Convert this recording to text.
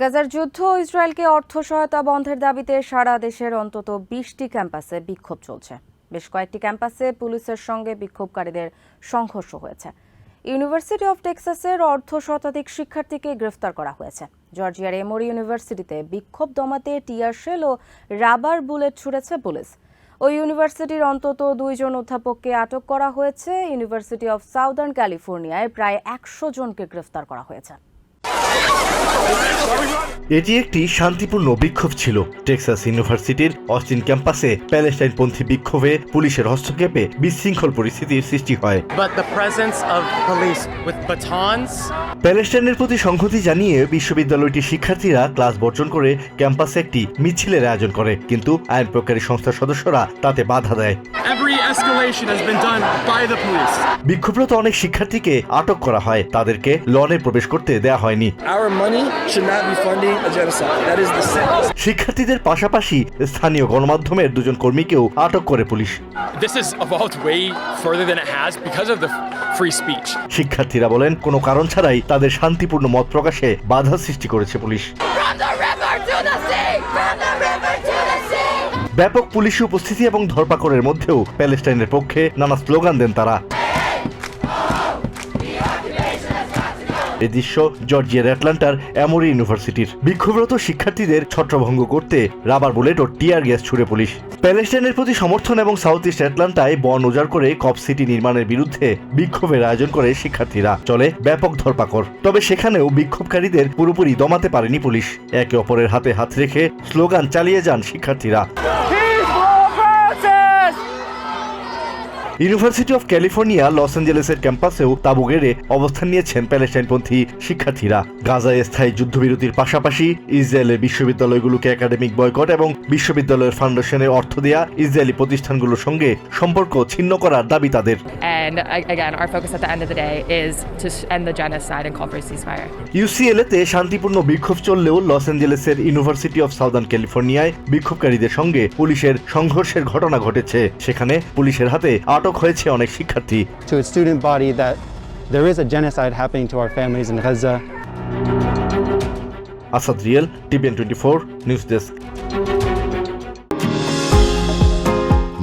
গাজার যুদ্ধ ইসরায়েলকে অর্থ সহায়তা বন্ধের দাবিতে সারা দেশের অন্তত বিশটি ক্যাম্পাসে বিক্ষোভ চলছে। বেশ কয়েকটি ক্যাম্পাসে পুলিশের সঙ্গে বিক্ষোভকারীদের সংঘর্ষ হয়েছে। ইউনিভার্সিটি অফ টেক্সাসের অর্ধ শতাধিক শিক্ষার্থীকে গ্রেফতার করা হয়েছে। জর্জিয়ার এমোরি ইউনিভার্সিটিতে বিক্ষোভ দমাতে টিয়ার শেল ও রাবার বুলেট ছুড়েছে পুলিশ। ওই ইউনিভার্সিটির অন্তত দুইজন অধ্যাপককে আটক করা হয়েছে। ইউনিভার্সিটি অফ সাউদার্ন ক্যালিফোর্নিয়ায় প্রায় একশো জনকে গ্রেফতার করা হয়েছে। এটি একটি শান্তিপূর্ণ বিক্ষোভ ছিল। টেক্সাস ইউনিভার্সিটির অস্টিন ক্যাম্পাসে প্যালেস্টাইনপন্থী বিক্ষোভে পুলিশের হস্তক্ষেপে বিশৃঙ্খল পরিস্থিতির সৃষ্টি হয়। প্যালেস্টাইনের প্রতি সংহতি জানিয়ে বিশ্ববিদ্যালয়টির শিক্ষার্থীরা ক্লাস বর্জন করে ক্যাম্পাসে একটি মিছিলের আয়োজন করে কিন্তু আইন প্রকারী সংস্থার সদস্যরা তাতে বাধা দেয়. বিক্ষোভরত অনেক শিক্ষার্থীকে আটক করা হয়। তাদেরকে লনে প্রবেশ করতে দেয়া হয়নি। শিক্ষার্থীদের পাশাপাশি স্থানীয় গণমাধ্যমের দুজন কর্মীকেও আটক করে পুলিশ। শিক্ষার্থীরা বলেন কোনো কারণ ছাড়াই তাদের শান্তিপূর্ণ মত প্রকাশে বাধা সৃষ্টি করেছে পুলিশ। ব্যাপক পুলিশ উপস্থিতি এবং ধরপাকড়ের মধ্যেও প্যালেস্টাইনের পক্ষে নানা স্লোগান দেন তারা। এই দৃশ্য জর্জিয়ার অ্যাটলান্টার অ্যামোরি ইউনিভার্সিটির। বিক্ষোভরত শিক্ষার্থীদের ছত্রভঙ্গ করতে রাবার বুলেট ও টিয়ার গ্যাস ছুড়ে পুলিশ। প্যালেস্টাইনের প্রতি সমর্থন এবং সাউথ ইস্ট অ্যাটলান্টায় বন উজাড় করে কপ সিটি নির্মাণের বিরুদ্ধে বিক্ষোভের আয়োজন করে শিক্ষার্থীরা। চলে ব্যাপক ধরপাকড়। তবে সেখানেও বিক্ষোভকারীদের পুরোপুরি দমাতে পারেনি পুলিশ। একে অপরের হাতে হাত রেখে স্লোগান চালিয়ে যান শিক্ষার্থীরা। ইউনিভার্সিটি অফ ক্যালিফোর্নিয়া লস অ্যাঞ্জেলেসের ক্যাম্পাসেও তাবু গেড়ে অবস্থান নিয়েছেন প্যালেস্টাইনপন্থী শিক্ষার্থীরা। গাজায় স্থায়ী যুদ্ধবিরতির পাশাপাশি ইসরায়েলের বিশ্ববিদ্যালয়গুলোকে একাডেমিক বয়কট এবং বিশ্ববিদ্যালয়ের ফাউন্ডেশনের অর্থ দেয়া ইসরায়েলি প্রতিষ্ঠানগুলোর সঙ্গে সম্পর্ক ছিন্ন করার দাবি তাদের। And again, our focus at the end of the day is to end the genocide and call for a ceasefire. ইউসিএলএতে শান্তিপূর্ণ বিক্ষোভ চললেও লস অ্যাঞ্জেলেসের ইউনিভার্সিটি অফ সাউদার্ন ক্যালিফোর্নিয়ায় বিক্ষোভকারীদের সঙ্গে পুলিশের সংঘর্ষের ঘটনা ঘটেছে সেখানে পুলিশের হাতে আটক হয়েছে অনেক শিক্ষার্থী to its student body that there is a genocide happening to our families in Gaza. Asad real TVN twenty four news desk